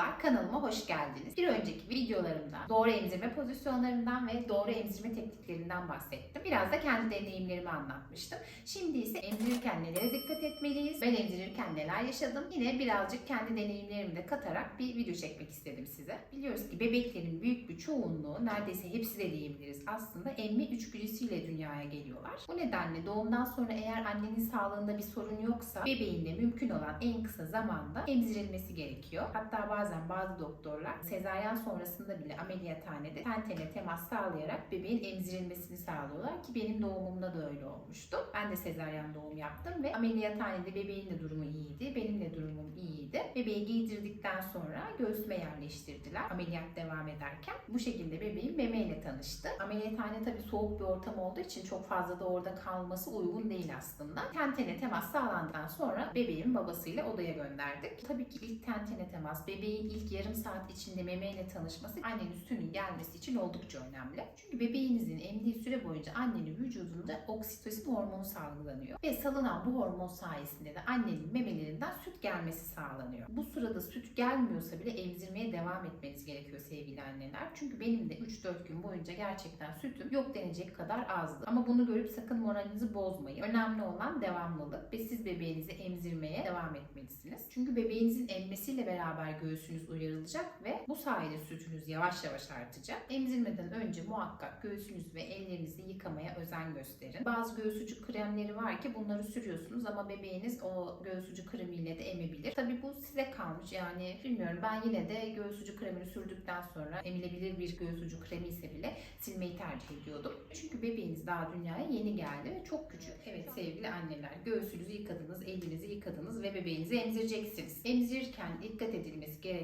Merhabalar, kanalıma hoş geldiniz. Bir önceki videolarımda doğru emzirme pozisyonlarından ve doğru emzirme tekniklerinden bahsettim. Biraz da kendi deneyimlerimi anlatmıştım. Şimdi ise emzirirken nelere dikkat etmeliyiz, ben emzirirken neler yaşadım, yine birazcık kendi deneyimlerimi de katarak bir video çekmek istedim size. Biliyoruz ki bebeklerin büyük bir çoğunluğu, neredeyse hepsi de diyebiliriz aslında emmi içgüdüsüyle dünyaya geliyorlar. Bu nedenle doğumdan sonra eğer annenin sağlığında bir sorun yoksa bebeğin de mümkün olan en kısa zamanda emzirilmesi gerekiyor. Hatta bazen bazı doktorlar sezaryen sonrasında bile ameliyathanede ten tene temas sağlayarak bebeğin emzirilmesini sağlıyorlar ki benim doğumumda da öyle olmuştu. Ben de sezaryen doğum yaptım ve ameliyathanede bebeğin de durumu iyiydi. Benim de durumum iyiydi. Bebeği giydirdikten sonra göğsüme yerleştirdiler ameliyat devam ederken. Bu şekilde bebeğim memeyle tanıştı. Ameliyathane tabii soğuk bir ortam olduğu için çok fazla da orada kalması uygun değil aslında. Ten tene temas sağlandıktan sonra bebeğin babasıyla odaya gönderdik. Tabii ki ilk ten tene temas, bebeğin ilk yarım saat içinde memeyle tanışması annenin sütünün gelmesi için oldukça önemli. Çünkü bebeğinizin emdiği süre boyunca annenin vücudunda oksitosin hormonu salgılanıyor. Ve salınan bu hormon sayesinde de annenin memelerinden süt gelmesi sağlanıyor. Bu sırada süt gelmiyorsa bile emzirmeye devam etmeniz gerekiyor sevgili anneler. Çünkü benim de 3-4 gün boyunca gerçekten sütüm yok denecek kadar azdı. Ama bunu görüp sakın moralinizi bozmayın. Önemli olan devamlılık ve siz bebeğinizi emzirmeye devam etmelisiniz. Çünkü bebeğinizin emmesiyle beraber göğsünüz uyarılacak ve bu sayede sütünüz yavaş yavaş artacak. Emzirmeden önce muhakkak göğsünüzü ve ellerinizi yıkamaya özen gösterin. Bazı göğüsücü kremleri var ki bunları sürüyorsunuz ama bebeğiniz o göğsücü kremiyle de emebilir. Tabii bu size kalmış yani bilmiyorum ben yine de göğsücü kremini sürdükten sonra emilebilir bir göğsücü kremi ise bile silmeyi tercih ediyordum. Çünkü bebeğiniz daha dünyaya yeni geldi ve çok küçük. Evet sevgili anneler göğsünüzü yıkadınız, elinizi yıkadınız ve bebeğinizi emzireceksiniz. Emzirirken dikkat edilmesi gereken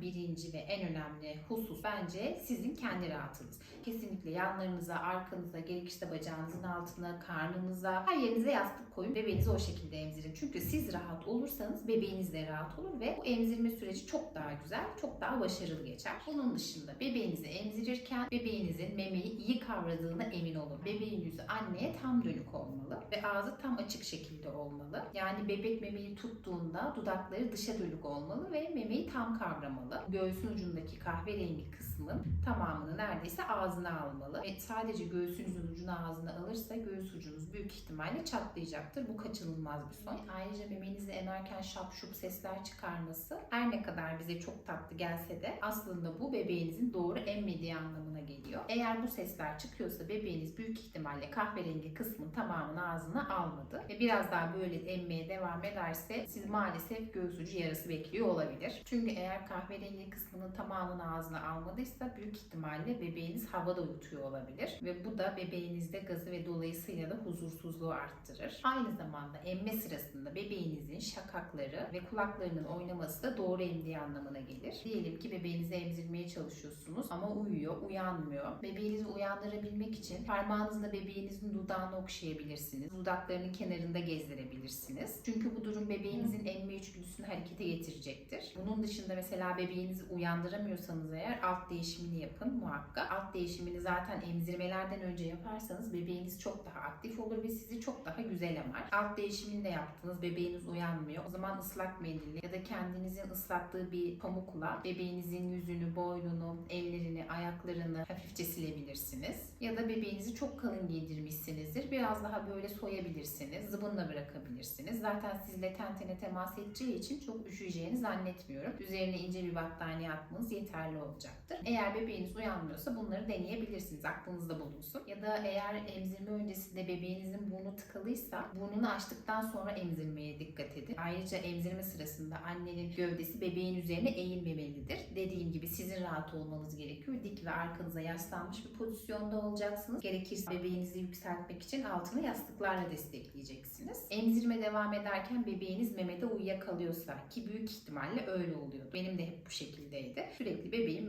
birinci ve en önemli husus bence sizin kendi rahatınız. Kesinlikle yanlarınıza, arkanıza, gerekirse bacağınızın altına, karnınıza, her yerinize yastık koyun. Bebeğinizi o şekilde emzirin. Çünkü siz rahat olursanız bebeğiniz de rahat olur ve bu emzirme süreci çok daha güzel, çok daha başarılı geçer. Bunun dışında bebeğinizi emzirirken bebeğinizin memeyi iyi kavradığına emin olun. Bebeğin yüzü anneye tam dönük olmalı ve ağzı tam açık şekilde olmalı. Yani bebek memeyi tuttuğunda dudakları dışa dönük olmalı ve memeyi tam kavramalı. Göğsün ucundaki kahverengi kısmın tamamını neredeyse ağzına almalı. Ve sadece göğsünüzün ucunu ağzına alırsa göğüs ucunuz büyük ihtimalle çatlayacaktır. Bu kaçınılmaz bir son. Ayrıca memenizi emerken şap şup sesler çıkarması her ne kadar bize çok tatlı gelse de aslında bu bebeğinizin doğru emmediği anlamına geliyor. Eğer bu sesler çıkıyorsa bebeğiniz büyük ihtimalle kahverengi kısmın tamamını ağzına almadı ve biraz daha böyle emmeye devam ederse siz maalesef göğüs ucu yarası bekliyor olabilir. Çünkü eğer kahverengi kısmının tamamını ağzına almadıysa büyük ihtimalle bebeğiniz havada yutuyor olabilir ve bu da bebeğinizde gazı ve dolayısıyla da huzursuzluğu arttırır. Aynı zamanda emme sırasında bebeğinizin şakakları ve kulaklarının oynaması da doğru emdiği anlamına gelir. Diyelim ki bebeğinizi emzirmeye çalışıyorsunuz ama uyuyor, uyanmıyor. Bebeğinizi uyandırabilmek için parmağınızla bebeğinizin dudağını okşayabilirsiniz. Dudaklarının kenarında gezdirebilirsiniz. Çünkü bu durum bebeğinizin emme içgüdüsünü harekete getirecektir. Bunun dışında mesela bebeğinizi uyandıramıyorsanız eğer alt değişimini yapın muhakkak. Alt değişimini zaten emzirmelerden önce yaparsanız bebeğiniz çok daha aktif olur ve sizi çok daha güzel emer. Alt değişimini de yaptınız, bebeğiniz uyanmıyor. O zaman ıslak mendille ya da kendinizin ıslattığı bir pamukla bebeğinizin yüzünü, boynunu, ellerini, ayaklarını hafifçe silebilirsiniz. Ya da bebeğinizi çok kalın giydirmişsinizdir. Biraz daha böyle soyabilirsiniz. Zıbınla bırakabilirsiniz. Zaten sizle ten tene temas edeceği için çok üşüyeceğini zannetmiyorum. Üzerine ince bir battaniye atmanız yeterli olacaktır. Eğer bebeğiniz uyanmıyorsa bunları deneyebilirsiniz. Aklınızda bulunsun. Ya da eğer emzirme öncesinde bebeğinizin burnu tıkalıysa burnunu açtıktan sonra emzirmeye dikkat edin. Ayrıca emzirme sırasında annenin gövdesi bebeğin üzerine eğilmemelidir. Dediğim gibi sizin rahat olmanız gerekiyor. Dik ve arkanıza yaslanmış bir pozisyonda olacaksınız. Gerekirse bebeğinizi yükseltmek için altını yastıklarla destekleyeceksiniz. Emzirme devam ederken bebeğiniz memede uyuyakalıyorsa ki büyük ihtimalle öyle oluyordu. Benim de hep bu şekildeydi. Sürekli bebeğim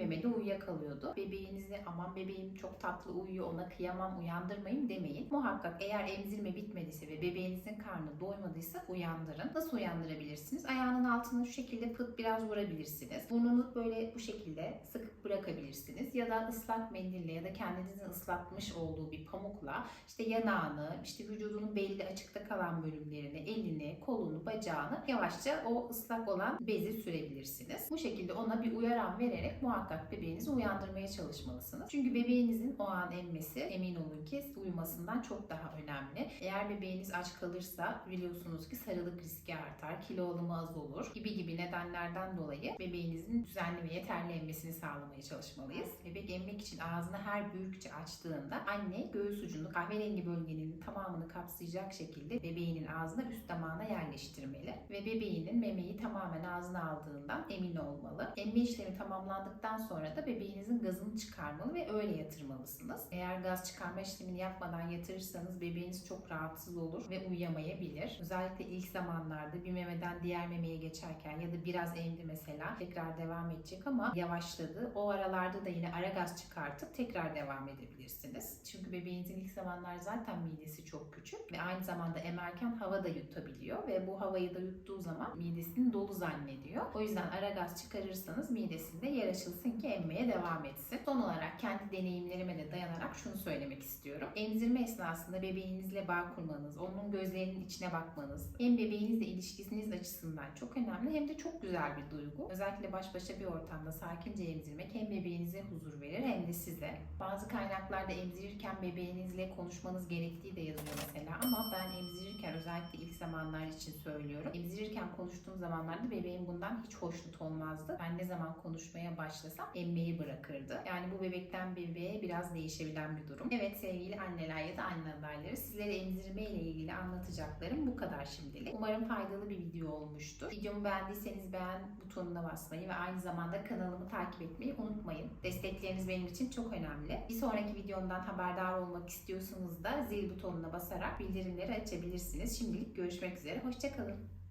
uyuyakalıyordu. Bebeğinizi aman bebeğim çok tatlı uyuyor ona kıyamam uyandırmayın demeyin. Muhakkak eğer emzirme bitmediyse ve bebeğinizin karnı doymadıysa uyandırın. Nasıl uyandırabilirsiniz? Ayağının altını şu şekilde pıt biraz vurabilirsiniz. Burnunu böyle bu şekilde sıkıp bırakabilirsiniz. Ya da ıslak mendille ya da kendinizin ıslatmış olduğu bir pamukla işte yanağını, işte vücudunun belli açıkta kalan bölümlerini, elini, kolunu, bacağını yavaşça o ıslak olan bezi sürebilirsiniz. Bu şekilde ona bir uyaran vererek muhakkak bebeğinizi uyandırmaya çalışmalısınız. Çünkü bebeğinizin o an emmesi emin olun ki uyumasından çok daha önemli. Eğer bebeğiniz aç kalırsa biliyorsunuz ki sarılık riski artar, kilo alımı az olur gibi gibi nedenlerden dolayı bebeğinizin düzenli ve yeterli emmesini sağlamaya çalışmalıyız. Bebek emmek için ağzını her büyükçe açtığında anne göğüs ucunu kahverengi bölgenin tamamını kapsayacak şekilde bebeğinin ağzına üst damağına yerleştirmeli ve bebeğinin memeyi tamamen ağzına aldığından emin olmalı. Emme işlemi tamamlandıktan sonra da bebeğinizin gazını çıkarmalı ve öyle yatırmalısınız. Eğer gaz çıkarma işlemini yapmadan yatırırsanız bebeğiniz çok rahatsız olur ve uyuyamayabilir. Özellikle ilk zamanlarda bir memeden diğer memeye geçerken ya da biraz emdi mesela tekrar devam edecek ama yavaşladı. O aralarda da yine ara gaz çıkartıp tekrar devam edebilirsiniz. Çünkü bebeğinizin ilk zamanlar zaten midesi çok küçük ve aynı zamanda emerken hava da yutabiliyor ve bu havayı da yuttuğu zaman midesini dolu zannediyor. O yüzden ara gaz çıkarırsanız midesinde yer açılsın ki emmeye devam etsin. Son olarak kendi deneyimlerime de dayanarak şunu söylemek istiyorum. Emzirme esnasında bebeğinizle bağ kurmanız, onun gözlerinin içine bakmanız hem bebeğinizle ilişkisiniz açısından çok önemli hem de çok güzel bir duygu. Özellikle baş başa bir ortamda sakince emzirmek hem bebeğinize huzur verir hem de size. Bazı kaynaklarda emzirirken bebeğinizle konuşmanız gerektiği de yazıyor mesela ama ben emzirirken özellikle ilk zamanlar için söylüyorum. Emzirirken konuştuğum zamanlarda bebeğim bundan hiç hoşnut olmazdı. Ben ne zaman konuşmaya başlasam emmeyi bırakırdı. Yani bu bebekten bebeğe biraz değişebilen bir durum. Evet sevgili anneler ya da anne sizlere emzirme ile ilgili anlatacaklarım bu kadar şimdilik. Umarım faydalı bir video olmuştur. Videomu beğendiyseniz beğen butonuna basmayı ve aynı zamanda kanalımı takip etmeyi unutmayın. Destekleriniz benim için çok önemli. Bir sonraki videomdan haberdar olmak istiyorsanız da zil butonuna basarak bildirimleri açabilirsiniz. Şimdilik görüşmek üzere. Hoşçakalın.